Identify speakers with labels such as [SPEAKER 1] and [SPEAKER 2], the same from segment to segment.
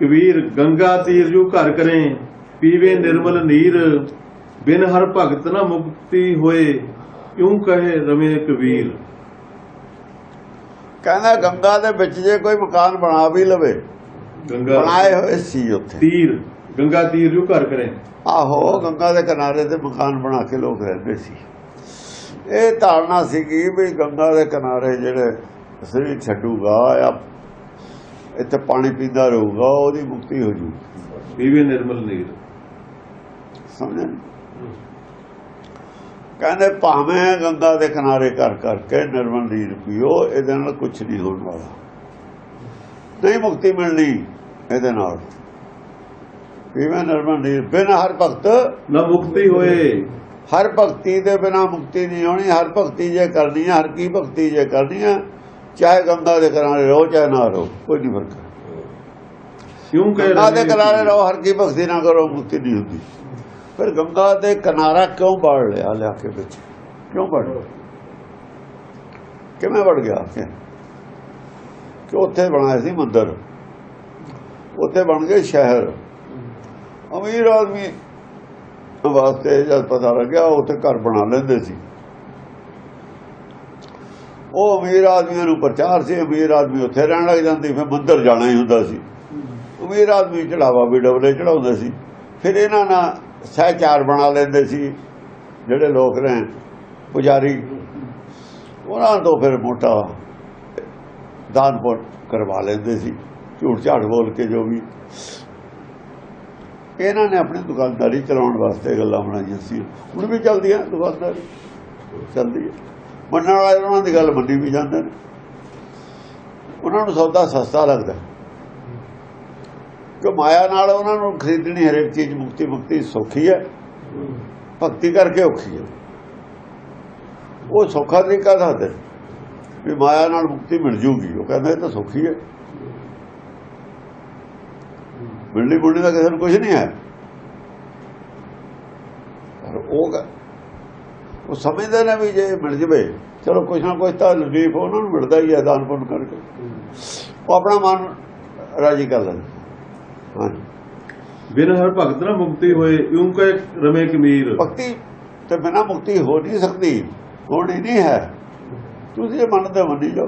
[SPEAKER 1] ਕਬੀਰ ਗੰਗਾ ਤੀਰ ਜੋ ਘਰ ਕਰੇ ਪੀਵੇ ਨਿਰਮਲ ਨੀਰ ਬਿਨ ਹਰ ਭਗਤ ਨਾ ਮੁਕਤੀ ਹੋਏ ਕਿਉਂ ਕਹੇ ਰਮੇ ਕਬੀਰ।
[SPEAKER 2] ਕਹਿੰਦਾ ਗੰਗਾ ਦੇ ਵਿੱਚ ਜੇ ਕੋਈ ਮਕਾਨ ਬਣਾ ਵੀ ਲਵੇ
[SPEAKER 1] ਗੰਗਾ
[SPEAKER 2] ਬਣਾਏ ਹੋਏ ਸੀ ਉੱਥੇ।
[SPEAKER 1] ਤੀਰ ਗੰਗਾ ਤੀਰ ਜੋ ਘਰ ਕਰੇ।
[SPEAKER 2] ਆਹੋ ਗੰਗਾ ਦੇ ਕਿਨਾਰੇ ਤੇ ਮਕਾਨ ਬਣਾ ਕੇ ਲੋਕ ਰਹਿੰਦੇ ਸੀ। ਇਹ ਧਾਰਨਾ ਸੀਗੀ ਵੀ ਗੰਗਾ ਦੇ ਕਿਨਾਰੇ ਜਿਹੜੇ ਸਰੀਰ ਛੱਡੂਗਾ ਜਾਂ ਇੱਥੇ ਪਾਣੀ ਪੀਂਦਾ ਰਹੂਗਾ ਉਹਦੀ ਮੁਕਤੀ ਹੋ ਜੂ।
[SPEAKER 1] ਪੀਵੇ ਨਿਰਮਲ ਨੀਰ
[SPEAKER 2] ਸਮਝੇ ਕਹਿੰਦੇ ਭਾਵੇਂ ਗੰਗਾ ਦੇ ਕਿਨਾਰੇ ਕਰ ਕਰਕੇ ਨਿਰਮਲ ਨੀਰ ਪੀਓ ਇਹਦੇ ਨਾਲ ਕੁਝ ਨਹੀਂ ਹੋਣ ਵਾਲਾ। ਨਹੀਂ ਮੁਕਤੀ ਮਿਲਣੀ ਇਹਦੇ ਨਾਲ। ਪੀਵੇਂ ਨਿਰਮਲ ਨੀਰ ਬਿਨ ਹਰ ਭਗਤ
[SPEAKER 1] ਨਾ ਮੁਕਤੀ ਹੋਏ।
[SPEAKER 2] ਹਰ ਭਗਤੀ ਦੇ ਬਿਨਾ ਮੁਕਤੀ ਨਹੀਂ ਹੋਣੀ ਹਰ ਭਗਤੀ ਜੇ ਕਰਨੀ ਹੈ ਹਰ ਕੀ ਭਗਤੀ ਜੇ ਕਰਨੀ ਹੈ ਚਾਹੇ ਗੰਗਾ ਦੇ ਕਿਨਾਰੇ ਰਹੋ ਚਾਹੇ ਨਾ ਰਹੋ ਕੋਈ ਨਹੀਂ ਫ਼ਰਕ।
[SPEAKER 1] ਕਿਉਂ ਕਹੇ
[SPEAKER 2] ਗੰਗਾ ਦੇ ਕਿਨਾਰੇ? ਰਹੋ ਹਰ ਕੀ ਭਗਤੀ ਨਾ ਕਰੋ ਮੁਕਤੀ ਨਹੀਂ ਹੁੰਦੀ। ਫਿਰ ਗੰਗਾ ਦੇ ਕਿਨਾਰਾ ਕਿਉਂ ਵੜ ਲਿਆ ਲਿਆ ਕੇ ਵਿੱਚ? ਕਿਉਂ ਵੜ ਲਿਆ? ਕਿਵੇਂ ਵੜ ਗਿਆ ਕਿ ਕਿ ਉੱਥੇ ਬਣਾਇਆ ਸੀ ਮੰਦਿਰ? ਉੱਥੇ ਬਣ ਗਏ ਸ਼ਹਿਰ। ਅਮੀਰ ਆਦਮੀ ਵਾਸਤੇ ਜਦ ਪਤਾ ਲੱਗਿਆ ਉੱਥੇ ਘਰ ਬਣਾ ਲੈਂਦੇ ਸੀ। ਉਹ ਅਮੀਰ ਆਦਮੀਆਂ ਨੂੰ ਪ੍ਰਚਾਰ ਸੀ, ਅਮੀਰ ਆਦਮੀ ਉੱਥੇ ਰਹਿਣ ਲੱਗ ਜਾਂਦੇ, ਫਿਰ ਮੰਦਰ ਜਾਣਾ ਹੀ ਹੁੰਦਾ ਸੀ। ਅਮੀਰ ਆਦਮੀ ਚੜਾਵਾ ਵੀ ਡਬਲੇ ਚੜਾਉਂਦੇ ਸੀ। ਫਿਰ ਇਹਨਾਂ ਨਾਲ ਸਹਿਚਾਰ ਬਣਾ ਲੈਂਦੇ ਸੀ, ਜਿਹੜੇ ਲੋਕ ਨੇ, ਪੁਜਾਰੀ। ਉਹਨਾਂ ਤੋਂ ਫਿਰ ਮੋਟਾ ਦਾਨ ਪੁੰਨ ਕਰਵਾ ਲੈਂਦੇ ਸੀ, ਝੂਠ ਝਾੜ ਬੋਲ ਕੇ ਜੋ ਵੀ। ਇਹਨਾਂ ਨੇ ਆਪਣੀ ਦੁਕਾਨਦਾਰੀ ਚਲਾਉਣ ਵਾਸਤੇ ਗੱਲਾਂ ਬਣਾਈਆਂ ਸੀ। ਹੁਣ ਵੀ ਚੱਲਦੀਆਂ ਦੁਕਾਨਦਾਰੀ? ਚੱਲਦੀ ਹੈ। ਮੰਨਣ ਵਾਲੇ ਉਹਨਾਂ ਦੀ ਗੱਲ ਮੰਨੀ ਵੀ ਜਾਂਦੇ ਨੇ। ਉਹਨਾਂ ਨੂੰ ਸੌਦਾ ਸਸਤਾ ਲੱਗਦਾ। ਕਿ ਮਾਇਆ ਨਾਲ ਉਹਨਾਂ ਨੂੰ ਖਰੀਦਣੀ ਹਰੇਕ ਚੀਜ਼ ਮੁਕਤੀ ਮੁਕਤੀ ਸੌਖੀ ਹੈ। ਭਗਤੀ ਕਰਕੇ ਔਖੀ ਹੈ। ਉਹ ਸੌਖਾ ਤਰੀਕਾ ਦੱਸਦੇ ਵੀ ਮਾਇਆ ਨਾਲ ਮੁਕਤੀ ਮਿਲ ਜੂਗੀ। ਉਹ ਕਹਿੰਦਾ ਇਹ ਤਾਂ ਸੌਖੀ ਹੈ। ਮਿਲਣੀ ਮੁਲਣੀ ਦਾ ਕਿਸੇ ਨੂੰ ਕੁਝ ਨਹੀਂ ਹੈ। ਪਰ ਉਹ ਉਹ ਸਮਝਦੇ ਨੇ ਵੀ ਜੇ ਮਿਲ ਜਵੇ ਚਲੋ ਕੁਛ ਨਾ ਕੁਛ ਤਾਂ ਰਿਲੀਫ ਉਹਨਾਂ ਨੂੰ ਮਿਲਦਾ ਹੀ ਹੈ ਦਾਨ ਪੁੰਨ ਕਰਕੇ। ਉਹ ਆਪਣਾ ਮਨ ਰਾਜੀ ਕਰ ਲੈਂਦੇ। ਹਾਂਜੀ।
[SPEAKER 1] ਬਿਨ ਹਰ ਭਗਤ ਨਾ ਮੁਕਤੀ ਹੋਏ ਕਿਉਂ ਕਹੇ ਰਮੇ ਕਬੀਰ।
[SPEAKER 2] ਭਗਤੀ ਤੇ ਬਿਨਾਂ ਮੁਕਤੀ ਹੋ ਨਹੀਂ ਸਕਦੀ ਹੋਣੀ ਨਹੀਂ ਹੈ। ਤੁਸੀਂ ਇਹ ਮੰਨਦੇ ਮੰਨੀ ਜਾਓ।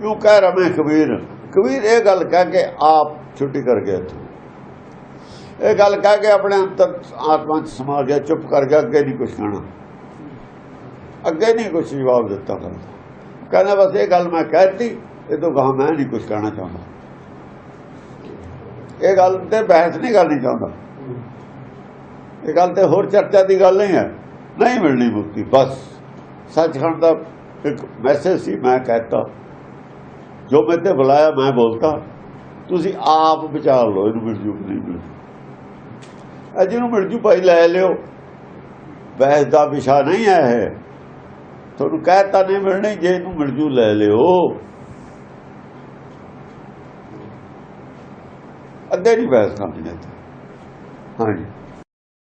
[SPEAKER 2] ਕਿਉਂ ਕਹਿ ਰਮੇ ਕਬੀਰ। ਕਬੀਰ ਇਹ ਗੱਲ ਕਹਿ ਕੇ ਆਪ ਛੁੱਟੀ ਕਰ ਗਿਆ ਇੱਥੋਂ। ਇਹ ਗੱਲ ਕਹਿ ਕੇ ਆਪਣੇ ਅੰਤਰ ਆਤਮਾ ਚ ਸਮਾ ਗਿਆ, ਚੁੱਪ ਕਰ ਗਿਆ, ਅੱਗੇ ਨਹੀਂ ਕੁਝ ਕਹਿਣਾ। ਅੱਗੇ ਨਹੀਂ ਕੁਝ ਜਵਾਬ ਦਿੱਤਾ ਕਰਦਾ। ਕਹਿੰਦਾ, ਬਸ ਇਹ ਗੱਲ ਮੈਂ ਕਹਿਤੀ, ਇਹ ਤੋਂ ਕਹਾ ਮੈਂ ਨਹੀਂ ਕੁਝ ਕਹਿਣਾ ਚਾਹੁੰਦਾ। ਇਹ ਗੱਲ ਤੇ ਬਹਿਸ ਨਹੀਂ ਕਰਨੀ ਚਾਹੁੰਦਾ। ਇਹ ਗੱਲ ਤੇ ਹੋਰ ਚਰਚਾ ਦੀ ਗੱਲ ਨਹੀਂ ਹੈ। ਨਹੀਂ ਮਿਲਣੀ ਮੁਕਤੀ, ਬਸ। ਸੱਚਖੰਡ ਦਾ ਇੱਕ ਮੈਸੇਜ ਸੀ, ਮੈਂ ਕਹਿਤਾ। ਜੋ ਮੈਂ ਤੇ ਬੁਲਾਇਆ, ਮੈਂ ਬੋਲਤਾ। ਤੁਸੀਂ ਆਪ ਵਿਚਾਰ ਲਓ, ਇਹਨੂੰ ਮਿਲ ਜੂ ਨਹੀਂ ਮਿਲ ਅਜੇ ਨੂੰ ਮਿਲ ਜੂ ਭਾਈ, ਲੈ ਲਿਓ। ਬਹਿਸ ਦਾ ਵਿਸ਼ਾ ਨਹੀਂ ਹੈ ਇਹ। ਤੁਹਾਨੂੰ ਕਹਿਤਾ ਨਹੀਂ ਮਿਲਣੀ, ਜੇ ਇਹਨੂੰ ਮਿਲ ਜੂ, ਲੈ ਲਿਓ। ਅੱਗੇ ਨਹੀਂ ਬਹਿਸ ਕਰਨੀ ਇੱਥੇ। ਹਾਂਜੀ।